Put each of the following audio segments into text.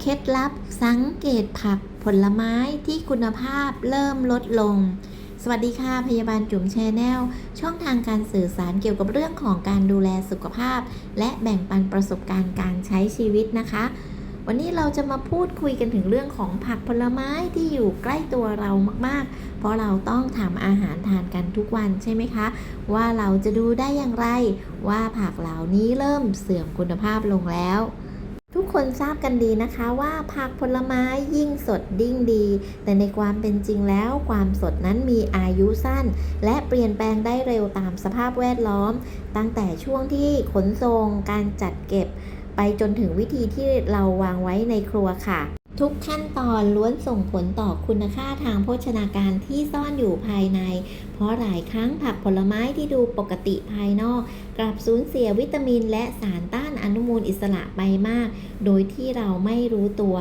เคล็ดลับสังเกตผักผลไม้ที่คุณภาพเริ่มลดลง สวัสดีค่ะ พยาบาลจุ๋มแชนแนล ช่องทางการสื่อสารเกี่ยวกับเรื่องของการดูแลสุขภาพ และแบ่งปันประสบการณ์การใช้ชีวิตนะคะ วันนี้เราจะมาพูดคุยกันถึงเรื่องของผักผลไม้ที่อยู่ใกล้ตัวเรามากๆ เพราะเราต้องทำอาหารทานกันทุกวันใช่ไหมคะ ว่าเราจะดูได้อย่างไร ว่าผักเหล่านี้เริ่มเสื่อมคุณภาพลงแล้ว ทุกคนทราบกันดีนะคะว่าผักผลไม้ยิ่งสดยิ่งดี แต่ในความเป็นจริงแล้วความสดนั้นมีอายุสั้น และเปลี่ยนแปลงได้เร็วตามสภาพแวดล้อม ตั้งแต่ช่วงที่ขนส่งการจัดเก็บ ไปจนถึงวิธีที่เราวางไว้ในครัวค่ะ ทุกขั้นตอนล้วนส่งผลต่อคุณค่าทางโภชนาการที่ซ่อนอยู่ภายใน เพราะหลายครั้งผักผลไม้ที่ดูปกติภายนอก กลับสูญเสียวิตามินและสารต้านอนุมูลอิสระไปมาก โดยที่เราไม่รู้ตัว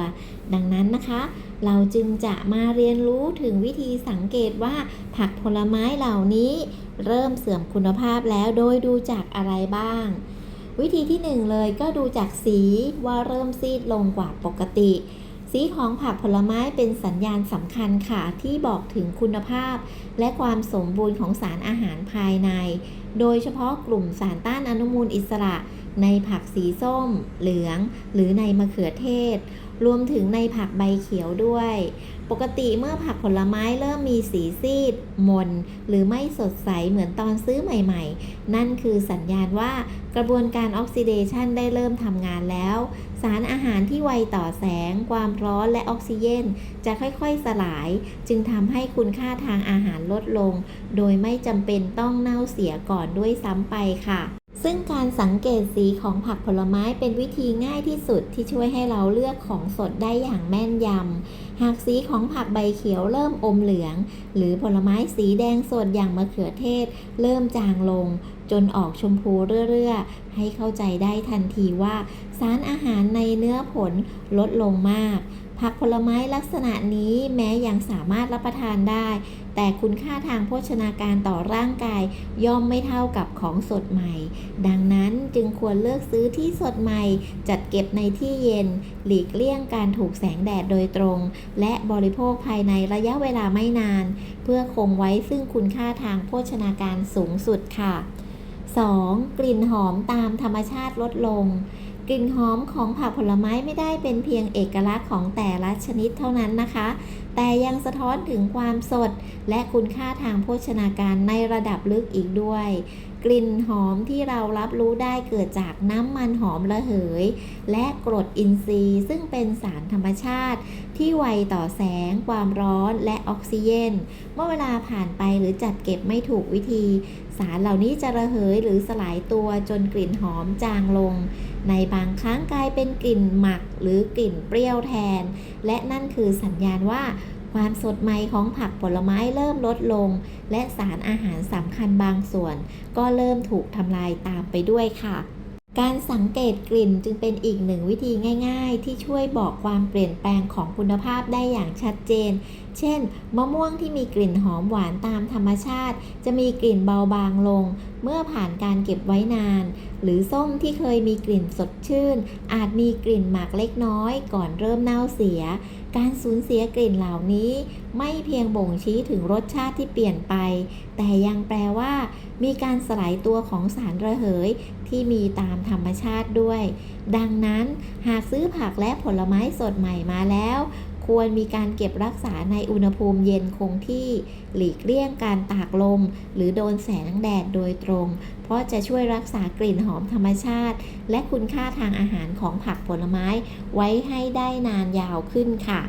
ดังนั้นนะคะ เราจึงจะมาเรียนรู้ถึงวิธีสังเกตว่าผักผลไม้เหล่านี้ เริ่มเสื่อมคุณภาพแล้วโดยดูจากอะไรบ้างวิธีที่หนึ่งเลยก็ดูจากสีว่าเริ่มซีดลงกว่าปกติ สีของผักผลไม้เป็นสัญญาณสำคัญค่ะ ที่บอกถึงคุณภาพ และความสมบูรณ์ของสารอาหารภายใน โดยเฉพาะกลุ่มสารต้านอนุมูลอิสระ ในผักสีส้ม เหลือง หรือในมะเขือเทศ รวมถึงในผักใบเขียวด้วย ปกติเมื่อผักผลไม้เริ่มมีสีซีดมน หรือไม่สดใสเหมือนตอนซื้อใหม่ๆ นั่นคือสัญญาณว่ากระบวนการออกซิเดชันได้เริ่มทำงานแล้ว สารอาหารที่ไวต่อแสง ความร้อนและออกซิเจนจะค่อยๆสลาย จึงทำให้คุณค่าทางอาหารลดลง โดยไม่จำเป็นต้องเน่าเสียก่อนด้วยซ้ำไปค่ะ ซึ่งการสังเกตสีของผักผลไม้เป็นวิธีง่ายที่สุดที่ช่วยให้เราเลือกของสดได้อย่างแม่นยำ หากสีของผักใบเขียวเริ่มอมเหลือง หรือผลไม้สีแดงสดอย่างมะเขือเทศ เริ่มจางลง จนออกชมพูเรื่อๆให้เข้าใจได้ทันทีว่า สารอาหารในเนื้อผลลดลงมาก ผักผลไม้ลักษณะนี้แม้ยังสามารถรับประทานได้ แต่คุณค่าทางโภชนาการต่อร่างกาย ย่อมไม่เท่ากับของสดใหม่ ดังนั้นจึงควรเลือกซื้อที่สดใหม่ จัดเก็บในที่เย็น หลีกเลี่ยงการถูกแสงแดดโดยตรง และบริโภคภายในระยะเวลาไม่นาน เพื่อคงไว้ซึ่งคุณค่าทางโภชนาการสูงสุดค่ะ 2. กลิ่นหอมตามธรรมชาติลดลง กลิ่นหอมของผักผลไม้ไม่ได้เป็นเพียงเอกลักษณ์ของแต่ละชนิดเท่านั้นนะคะ แต่ยังสะท้อนถึงความสดและคุณค่าทางโภชนาการในระดับลึกอีกด้วย กลิ่นหอมที่เรารับรู้ได้เกิดจากน้ำมันหอมระเหย และกรดอินทรีย์ ซึ่งเป็นสารธรรมชาติ ที่ไวต่อแสง ความร้อนและออกซิเจนเมื่อเวลาผ่านไปหรือจัดเก็บไม่ถูกวิธี สารเหล่านี้จะระเหยหรือสลายตัวจนกลิ่นหอมจางลง ในบางครั้งกลายเป็นกลิ่นหมักหรือกลิ่นเปรี้ยวแทน และนั่นคือสัญญาณว่า ความสดใหม่ของผักผลไม้เริ่มลดลง และสารอาหารสำคัญบางส่วน ก็เริ่มถูกทำลายตามไปด้วยค่ะ การสังเกตกลิ่นจึงเป็นอีกหนึ่งวิธีง่าย ๆ ที่ช่วยบอกความเปลี่ยนแปลงของคุณภาพได้อย่างชัดเจนเช่น มะม่วงที่มีกลิ่นหอมหวานตามธรรมชาติ จะมีกลิ่นเบาบางลง เมื่อผ่านการเก็บไว้นาน หรือส้มที่เคยมีกลิ่นสดชื่น อาจมีกลิ่นหมักเล็กน้อย ก่อนเริ่มเน่าเสีย การสูญเสียกลิ่นเหล่านี้ ไม่เพียงบ่งชี้ถึงรสชาติที่เปลี่ยนไป แต่ยังแปลว่า มีการสลายตัวของสารระเหยที่มีตามธรรมชาติด้วย ดังนั้นหากซื้อผักและผลไม้สดใหม่มาแล้ว ควรมีการเก็บรักษาในอุณหภูมิเย็นคงที่หลีกเลี่ยงการตากลม หรือโดนแสงแดดโดยตรง เพราะจะช่วยรักษากลิ่นหอมธรรมชาติ และคุณค่าทางอาหารของผักผลไม้ไว้ให้ได้นานยาวขึ้นค่ะ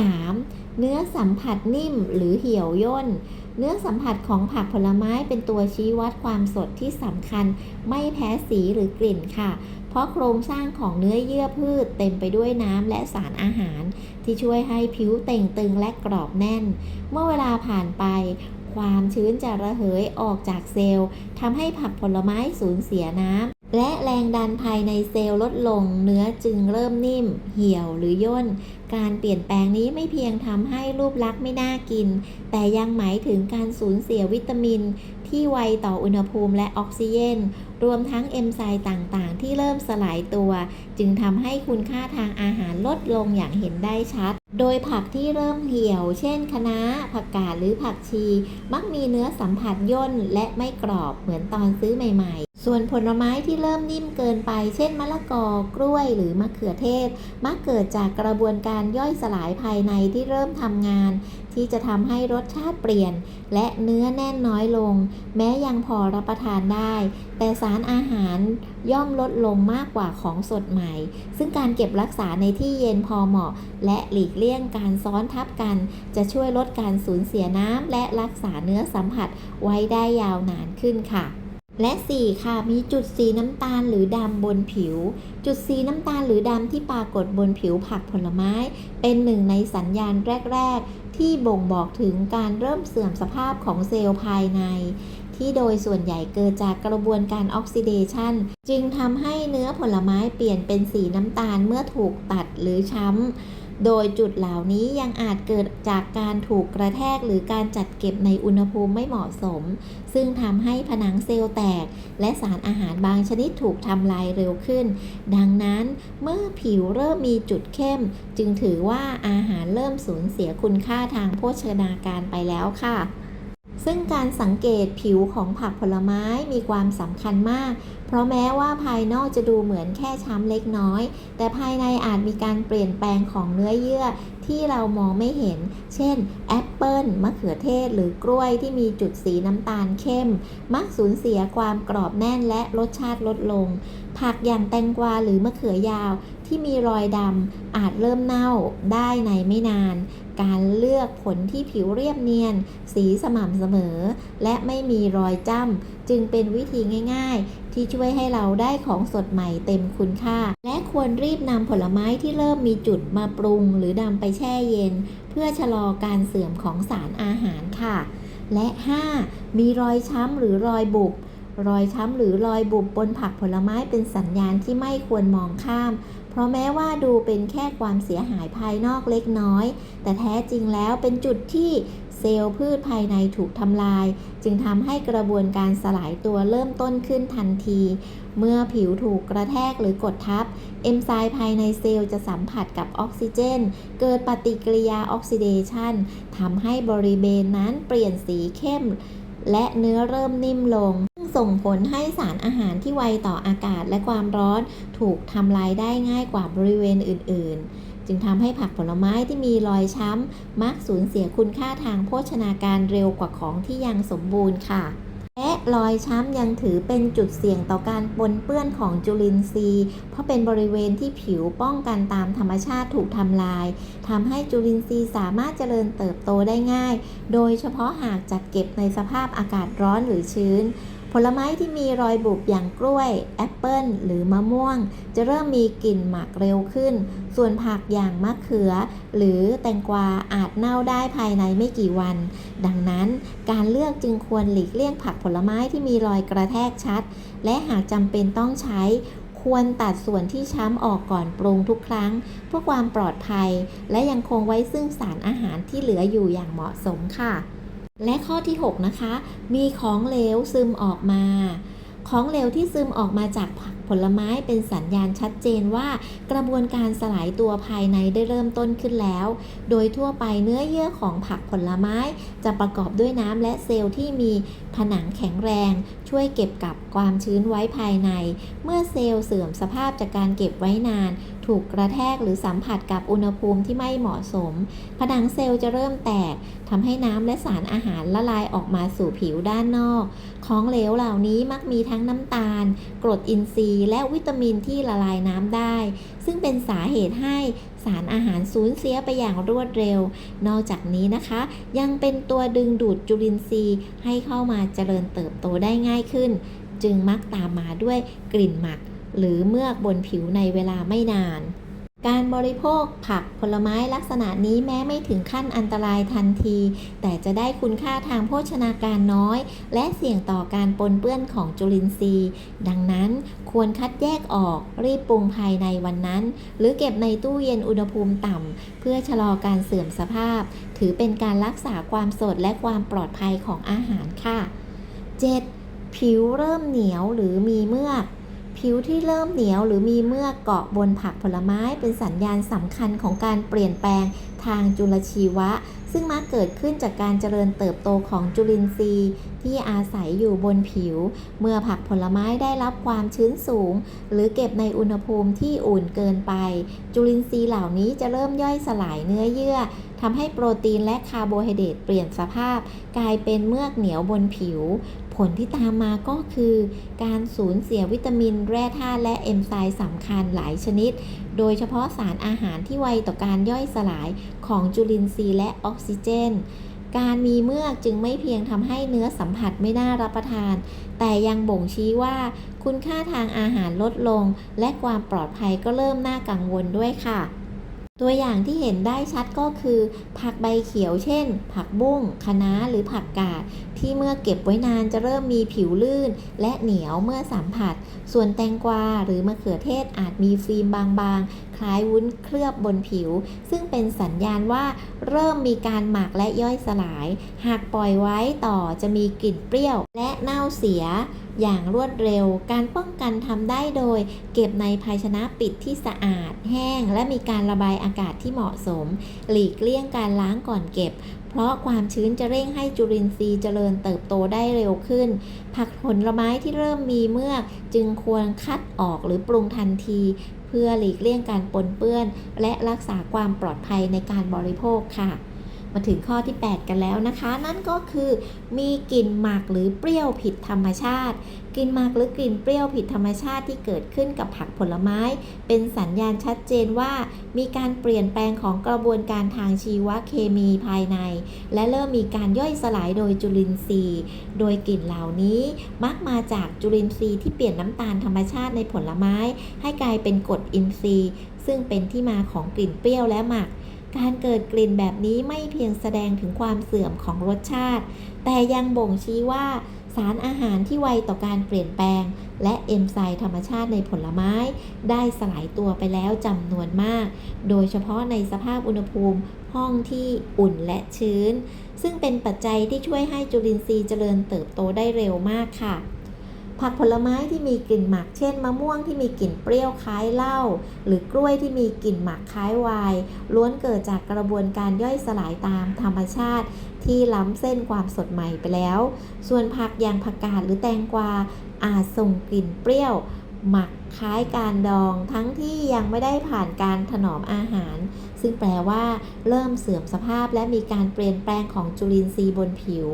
3. เนื้อสัมผัสนิ่มหรือเหี่ยวย่น เนื้อสัมผัสของผักผลไม้เป็นตัวชี้วัดความสดที่สำคัญ ไม่แพ้สีหรือกลิ่นค่ะ เพราะโครงสร้างของเนื้อเยื่อพืชเต็มไปด้วยน้ำและสารอาหาร ที่ช่วยให้ผิวเต่งตึงและกรอบแน่น เมื่อเวลาผ่านไป ความชื้นจะระเหยออกจากเซลล์ทำให้ผักผลไม้สูญเสียน้ำและแรงดันภายในเซลล์ลดลง เนื้อจึงเริ่มนิ่ม เหี่ยวหรือย่น การเปลี่ยนแปลงนี้ไม่เพียงทำให้รูปลักษณ์ไม่น่ากิน แต่ยังหมายถึงการสูญเสียวิตามิน ที่ไวต่ออุณหภูมิและออกซิเจน รวมทั้งเอนไซม์ต่างๆ ที่เริ่มสลายตัว จึงทำให้คุณค่าทางอาหารลดลงอย่างเห็นได้ชัด โดยผักที่เริ่มเหี่ยว เช่นคะน้า ผักกาดหรือผักชี มักมีเนื้อสัมผัสย่นและไม่กรอบเหมือนตอนซื้อใหม่ ๆส่วนผลไม้ที่เริ่มนิ่มเกินไป เช่นมะละกอ กล้วย หรือมะเขือเทศ มักเกิดจากกระบวนการการย่อยสลายภายในที่เริ่มทำงาน ที่จะทำให้รสชาติเปลี่ยน และเนื้อแน่นน้อยลง แม้ยังพอรับประทานได้ แต่สารอาหารย่อมลดลงมากกว่าของสดใหม่ ซึ่งการเก็บรักษาในที่เย็นพอเหมาะ และหลีกเลี่ยงการซ้อนทับกัน จะช่วยลดการสูญเสียน้ำและรักษาเนื้อสัมผัสไว้ได้ยาวนานขึ้นค่ะ และ 4 ค่ะ มีจุดสีน้ำตาลหรือดำบนผิว จุดสีน้ำตาลหรือดำที่ปรากฏบนผิวผักผลไม้ เป็นหนึ่งในสัญญาณแรก ๆ ที่บ่งบอกถึงการเริ่มเสื่อมสภาพของเซลล์ภายใน ที่โดยส่วนใหญ่เกิดจากกระบวนการออกซิเดชันจึงทำให้เนื้อผลไม้เปลี่ยนเป็นสีน้ำตาลเมื่อถูกตัดหรือช้ำ โดยจุดเหล่านี้ยังอาจเกิดจากการถูกกระแทกหรือการจัดเก็บในอุณหภูมิไม่เหมาะสม ซึ่งทำให้ผนังเซลล์แตก และสารอาหารบางชนิดถูกทำลายเร็วขึ้น ดังนั้นเมื่อผิวเริ่มมีจุดเข้ม จึงถือว่าอาหารเริ่มสูญเสียคุณค่าทางโภชนาการไปแล้วค่ะ ซึ่งการสังเกตผิวของผักผลไม้มีความสำคัญมาก เพราะแม้ว่าภายนอกจะดูเหมือนแค่ช้ำเล็กน้อย แต่ภายในอาจมีการเปลี่ยนแปลงของเนื้อเยื่อที่เรามองไม่เห็น เช่น แอปเปิลมะเขือเทศ หรือกล้วยที่มีจุดสีน้ำตาลเข้ม มักสูญเสียความกรอบแน่นและรสชาติลดลง ผักอย่างแตงกวาหรือมะเขือยาวที่มีรอยดำอาจเริ่มเน่าได้ในไม่นาน การเลือกผลที่ผิวเรียบเนียน สีสม่ำเสมอ และไม่มีรอยจ้ำ จึงเป็นวิธีง่าย ๆ ที่ช่วยให้เราได้ของสดใหม่เต็มคุณค่า และควรรีบนำผลไม้ที่เริ่มมีจุดมาปรุง หรือนำไปแช่เย็น เพื่อชะลอการเสื่อมของสารอาหารค่ะ และ 5. มีรอยช้ำหรือรอยบุบรอยช้ำหรือรอยบุบบนผักผลไม้เป็นสัญญาณที่ไม่ควรมองข้าม ราะแม้ว่าดูเป็นแค่ความเสียหายภายนอกเล็กน้อย แต่แท้จริงแล้วเป็นจุดที่เซลล์พืชภายในถูกทำลาย จึงทำให้กระบวนการสลายตัวเริ่มต้นขึ้นทันที เมื่อผิวถูกกระแทกหรือกดทับ เอนไซม์ภายในเซลล์จะสัมผัสกับออกซิเจน เกิดปฏิกิริยาออกซิเดชันทำให้บริเวณนั้นเปลี่ยนสีเข้ม และเนื้อเริ่มนิ่มลงซึ่งส่งผลให้สารอาหารที่ไวต่ออากาศและความร้อนถูกทำลายได้ง่ายกว่าบริเวณอื่น ๆ จึงทำให้ผักผลไม้ที่มีรอยช้ำมักสูญเสียคุณค่าทางโภชนาการเร็วกว่าของที่ยังสมบูรณ์ค่ะ และรอยช้ำยังถือเป็นจุดเสี่ยงต่อการปนเปื้อนของจุลินทรีย์ เพราะเป็นบริเวณที่ผิวป้องกันตามธรรมชาติถูกทำลายทำให้จุลินทรีย์สามารถเจริญเติบโตได้ง่าย โดยเฉพาะหากจัดเก็บในสภาพอากาศร้อนหรือชื้น ผลไม้ที่มีรอยบุบอย่างกล้วย แอปเปิลหรือมะม่วง จะเริ่มมีกลิ่นหมักเร็วขึ้น ส่วนผักอย่างมะเขือ หรือแตงกวาอาจเน่าได้ภายในไม่กี่วัน ดังนั้นการเลือกจึงควรหลีกเลี่ยงผักผลไม้ที่มีรอยกระแทกชัด และหากจำเป็นต้องใช้ควรตัดส่วนที่ช้ำออกก่อนปรุงทุกครั้ง เพื่อความปลอดภัย และยังคงไว้ซึ่งสารอาหารที่เหลืออยู่อย่างเหมาะสมค่ะ และข้อที่ 6 นะคะ มีของเหลวซึมออกมา ของเหลวที่ซึมออกมาจากผักผลไม้เป็นสัญญาณชัดเจนว่า กระบวนการสลายตัวภายในได้เริ่มต้นขึ้นแล้ว โดยทั่วไปเนื้อเยื่อของผักผลไม้ จะประกอบด้วยน้ำและเซลล์ที่มีผนังแข็งแรง ช่วยเก็บกับความชื้นไว้ภายใน เมื่อเซลล์เสื่อมสภาพจากการเก็บไว้นาน ถูกกระแทกหรือสัมผัสกับอุณหภูมิที่ไม่เหมาะสม ผนังเซลล์จะเริ่มแตกทำให้น้ำและสารอาหารละลายออกมาสู่ผิวด้านนอก ของเหลวเหล่านี้มักมีทั้งน้ำตาล กรดอินทรีย์ และวิตามินที่ละลายน้ำได้ ซึ่งเป็นสาเหตุให้สารอาหารสูญเสียไปอย่างรวดเร็ว นอกจากนี้นะคะ ยังเป็นตัวดึงดูดจุลินทรีย์ ให้เข้ามาเจริญเติบโตได้ง่ายขึ้น จึงมักตามมาด้วยกลิ่นหมัก หรือเมือกบนผิวในเวลาไม่นาน การบริโภคผักผลไม้ลักษณะนี้แม้ไม่ถึงขั้นอันตรายทันที แต่จะได้คุณค่าทางโภชนาการน้อย และเสี่ยงต่อการปนเปื้อนของจุลินทรีย์ ดังนั้นควรคัดแยกออกรีบปรุงภายในวันนั้น หรือเก็บในตู้เย็นอุณหภูมิต่ำ เพื่อชะลอการเสื่อมสภาพ ถือเป็นการรักษาความสดและความปลอดภัยของอาหารค่ะ 7. ผิวเริ่มเหนียวหรือมีเมือก ผิวที่เริ่มเหนียวหรือมีเมือกเกาะบนผักผลไม้เป็นสัญญาณสำคัญของการเปลี่ยนแปลงทางจุลชีวะ ซึ่งมักเกิดขึ้นจากการเจริญเติบโตของจุลินทรีย์ ที่อาศัยอยู่บนผิว เมื่อผักผลไม้ได้รับความชื้นสูง หรือเก็บในอุณหภูมิที่อุ่นเกินไป จุลินทรีย์เหล่านี้จะเริ่มย่อยสลายเนื้อเยื่อทำให้โปรตีนและคาร์โบไฮเดรตเปลี่ยนสภาพ กลายเป็นเมือกเหนียวบนผิว ผลที่ตามมาก็คือ การสูญเสียวิตามินแร่ธาตุและเอนไซม์สำคัญหลายชนิด โดยเฉพาะสารอาหารที่ไวต่อการย่อยสลายของจุลินทรีย์และออกซิเจน การมีเมือกจึงไม่เพียงทำให้เนื้อสัมผัสไม่น่ารับประทาน แต่ยังบ่งชี้ว่า คุณค่าทางอาหารลดลง และความปลอดภัยก็เริ่มน่ากังวลด้วยค่ะ ตัวอย่างที่เห็นได้ชัดก็คือ ผักใบเขียวเช่น ผักบุ้งคะน้าหรือผักกาด ที่เมื่อเก็บไว้นานจะเริ่มมีผิวลื่น และเหนียวเมื่อสัมผัส ส่วนแตงกวาหรือมะเขือเทศอาจมีฟิล์มบางๆ คล้ายวุ้นเคลือบบนผิว ซึ่งเป็นสัญญาณว่าเริ่มมีการหมักและย่อยสลาย หากปล่อยไว้ต่อจะมีกลิ่นเปรี้ยว และเน่าเสียอย่างรวดเร็ว การป้องกันทำได้โดย เก็บในภาชนะปิดที่สะอาด แห้ง และมีการระบายอากาศที่เหมาะสม หลีกเลี่ยงการล้างก่อนเก็บ เพราะความชื้นจะเร่งให้จุลินทรีย์เจริญเติบโตได้เร็วขึ้น ผักผลไม้ที่เริ่มมีเมือก จึงควรคัดออกหรือปรุงทันที เพื่อหลีกเลี่ยงการปนเปื้อน และรักษาความปลอดภัยในการบริโภคค่ะ มาถึงข้อที่ 8 กันแล้วนะคะ นั่นก็คือมีกลิ่นหมักหรือเปรี้ยวผิดธรรมชาติกลิ่นหมักหรือกลิ่นเปรี้ยวผิดธรรมชาติที่เกิดขึ้นกับผักผลไม้ เป็นสัญญาณชัดเจนว่า มีการเปลี่ยนแปลงของกระบวนการทางชีวเคมีภายใน และเริ่มมีการย่อยสลายโดยจุลินทรีย์ โดยกลิ่นเหล่านี้มักมาจากจุลินทรีย์ที่เปลี่ยนน้ำตาลธรรมชาติในผลไม้ ให้กลายเป็นกรดอินทรีย์ ซึ่งเป็นที่มาของกลิ่นเปรี้ยวและหมัก การเกิดกลิ่นแบบนี้ไม่เพียงแสดงถึงความเสื่อมของรสชาติ แต่ยังบ่งชี้ว่าสารอาหารที่ไวต่อการเปลี่ยนแปลง และเอนไซม์ธรรมชาติในผลไม้ ได้สลายตัวไปแล้วจำนวนมาก โดยเฉพาะในสภาพอุณหภูมิห้องที่อุ่นและชื้น ซึ่งเป็นปัจจัยที่ช่วยให้จุลินทรีย์เจริญเติบโตได้เร็วมากค่ะ ผักผลไม้ที่มีกลิ่นหมัก เช่น มะม่วงที่มีกลิ่นเปรี้ยวคล้ายเหล้าหรือกล้วยที่มีกลิ่นหมักคล้ายไวน์ล้วนเกิดจากกระบวนการย่อยสลายตามธรรมชาติ ที่ล้ำเส้นความสดใหม่ไปแล้ว ส่วนผักอย่างผักกาดหรือแตงกวาอาจส่งกลิ่นเปรี้ยว หมักคล้ายการดอง ทั้งที่ยังไม่ได้ผ่านการถนอมอาหาร ซึ่งแปลว่า เริ่มเสื่อมสภาพและมีการเปลี่ยนแปลงของจุลินทรีย์บนผิว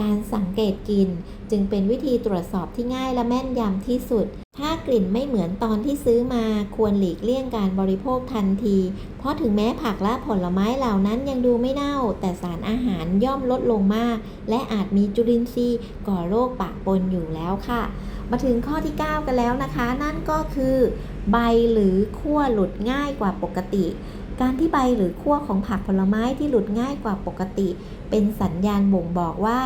การสังเกตกลิ่น จึงเป็นวิธีตรวจสอบที่ง่ายและแม่นยำที่สุด ถ้ากลิ่นไม่เหมือนตอนที่ซื้อมาควรหลีกเลี่ยงการบริโภคทันที เพราะถึงแม้ผักและผลไม้เหล่านั้นยังดูไม่เน่า แต่สารอาหารย่อมลดลงมาก และอาจมีจุลินทรีย์ก่อโรคปะปนอยู่แล้วค่ะ มาถึงข้อที่ 9 กันแล้วนะคะ นั่นก็คือ ใบหรือขั้วหลุดง่ายกว่าปกติการที่ใบหรือขั้วของผักผลไม้ที่หลุดง่ายกว่าปกติ เป็นสัญญาณบ่งบอกว่า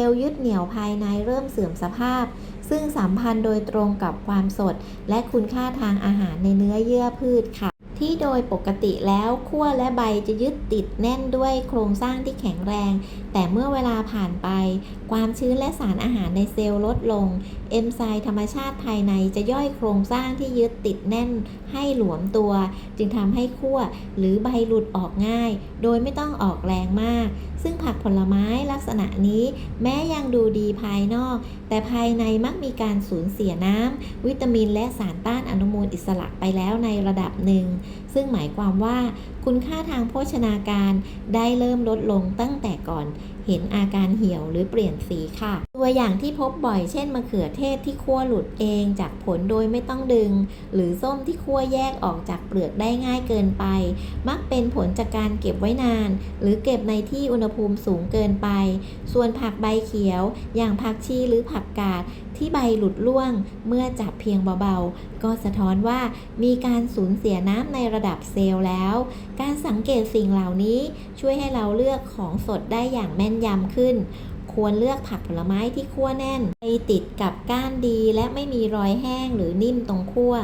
ลล์ยึดเหนี่ยวภายในเริ่มเสื่อมสภาพ ซึ่งสัมพันธ์โดยตรงกับความสด และคุณค่าทางอาหารในเนื้อเยื่อพืชค่ะ ที่โดยปกติแล้วขั้วและใบจะยึดติดแน่นด้วยโครงสร้างที่แข็งแรง แต่เมื่อเวลาผ่านไป ความชื้นและสารอาหารในเซลล์ลดลง เอนไซม์ธรรมชาติภายในจะย่อยโครงสร้างที่ยึดติดแน่นให้หลวมตัว จึงทำให้ขั้วหรือใบหลุดออกง่าย โดยไม่ต้องออกแรงมาก ซึ่งผักผลไม้ลักษณะนี้แม้ยังดูดีภายนอก แต่ภายในมักมีการสูญเสียน้ำ วิตามินและสารต้านอนุมูลอิสระไปแล้วในระดับหนึ่ง ซึ่งหมายความว่าคุณค่าทางโภชนาการได้เริ่มลดลงตั้งแต่ก่อน เห็นอาการเหี่ยวหรือเปลี่ยนสีค่ะ ตัวอย่างที่พบบ่อยเช่นมะเขือเทศที่คั่วหลุดเองจากผลโดยไม่ต้องดึง หรือส้มที่คั่วแยกออกจากเปลือกได้ง่ายเกินไป มักเป็นผลจากการเก็บไว้นาน หรือเก็บในที่อุณหภูมิสูงเกินไป ส่วนผักใบเขียว อย่างผักชีหรือผักกาดที่ใบหลุดร่วงเมื่อจับเพียงเบาๆ ก็สะท้อนว่ามีการสูญเสียน้ำในระดับเซลล์แล้ว การสังเกตสิ่งเหล่านี้ช่วยให้เราเลือกของสดได้อย่างแม่นยำขึ้น ควรเลือกผักผลไม้ที่คั่วแน่นไปติดกับก้านดีและไม่มีรอยแห้งหรือนิ่มตรงคั่ว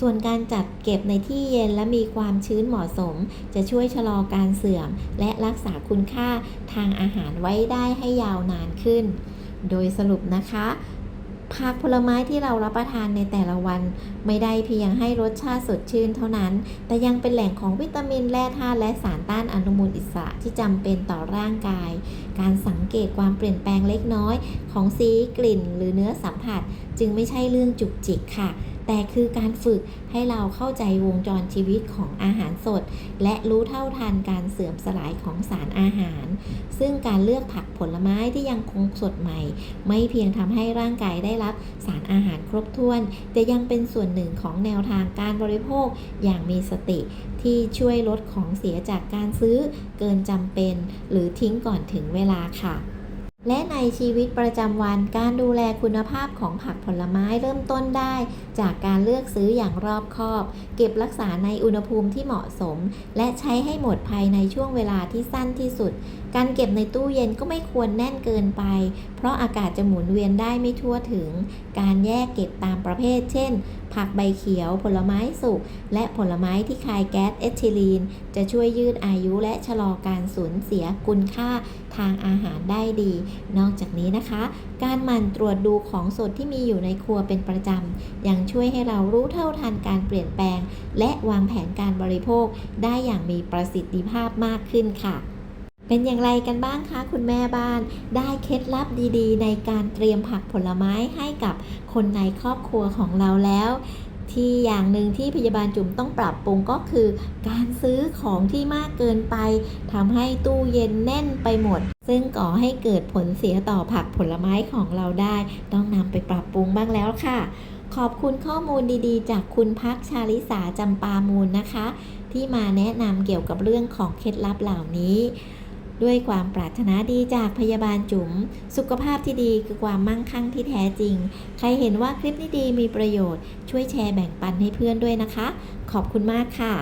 ส่วนการจัดเก็บในที่เย็นและมีความชื้นเหมาะสม จะช่วยชะลอการเสื่อม และรักษาคุณค่าทางอาหารไว้ได้ให้ยาวนานขึ้น โดยสรุปนะคะ ผักผลไม้ที่เรารับประทานในแต่ละวัน ไม่ได้เพียงให้รสชาติสดชื่นเท่านั้น แต่ยังเป็นแหล่งของวิตามินแร่ธาตุและสารต้านอนุมูลอิสระที่จำเป็นต่อร่างกาย การสังเกตความเปลี่ยนแปลงเล็กน้อย ของสีกลิ่น หรือเนื้อสัมผัส จึงไม่ใช่เรื่องจุกจิกค่ะ แต่คือการฝึกให้เราเข้าใจวงจรชีวิตของอาหารสด และรู้เท่าทันการเสื่อมสลายของสารอาหาร ซึ่งการเลือกผักผลไม้ที่ยังคงสดใหม่ ไม่เพียงทำให้ร่างกายได้รับสารอาหารครบถ้วน แต่ยังเป็นส่วนหนึ่งของแนวทางการบริโภคอย่างมีสติที่ช่วยลดของเสียจากการซื้อเกินจำเป็น หรือทิ้งก่อนถึงเวลาค่ะ และในชีวิตประจำวันการดูแลคุณภาพของผักผลไม้เริ่มต้นได้ จากการเลือกซื้ออย่างรอบคอบ เก็บรักษาในอุณหภูมิที่เหมาะสม และใช้ให้หมดภายในช่วงเวลาที่สั้นที่สุด การเก็บในตู้เย็นก็ไม่ควรแน่นเกินไป เพราะอากาศจะหมุนเวียนได้ไม่ทั่วถึง การแยกเก็บตามประเภท เช่น ผักใบเขียว ผลไม้สุก และผลไม้ที่คายแก๊สเอทิลีน จะช่วยยืดอายุและชะลอการสูญเสียคุณค่าทางอาหารได้ดี นอกจากนี้นะคะ การหมั่นตรวจดูของสดที่มีอยู่ในครัวเป็นประจำ ยังช่วยให้เรารู้เท่าทันการเปลี่ยนแปลง และวางแผนการบริโภคได้อย่างมีประสิทธิภาพมากขึ้นค่ะ เป็นอย่างไรกันบ้างคะคุณแม่บ้านได้เคล็ดลับดีๆ ในการเตรียมผักผลไม้ให้กับคนในครอบครัวของเราแล้ว ที่อย่างหนึ่งที่พยาบาลจุ๋มต้องปรับปรุงก็คือ การซื้อของที่มากเกินไปทำให้ตู้เย็นแน่นไปหมด ซึ่งก่อให้เกิดผลเสียต่อผักผลไม้ของเราได้ ต้องนำไปปรับปรุงบ้างแล้วค่ะ ขอบคุณข้อมูลดีๆ จากคุณพักชาลิสาจำปามูลนะคะ ที่มาแนะนำเกี่ยวกับเรื่องของเคล็ดลับเหล่านี้ ด้วยความปรารถนาดีจากพยาบาลจุ๋ม สุขภาพที่ดีคือความมั่งคั่งที่แท้จริง ใครเห็นว่าคลิปนี้ดีมีประโยชน์ ช่วยแชร์แบ่งปันให้เพื่อนด้วยนะคะ ขอบคุณมากค่ะ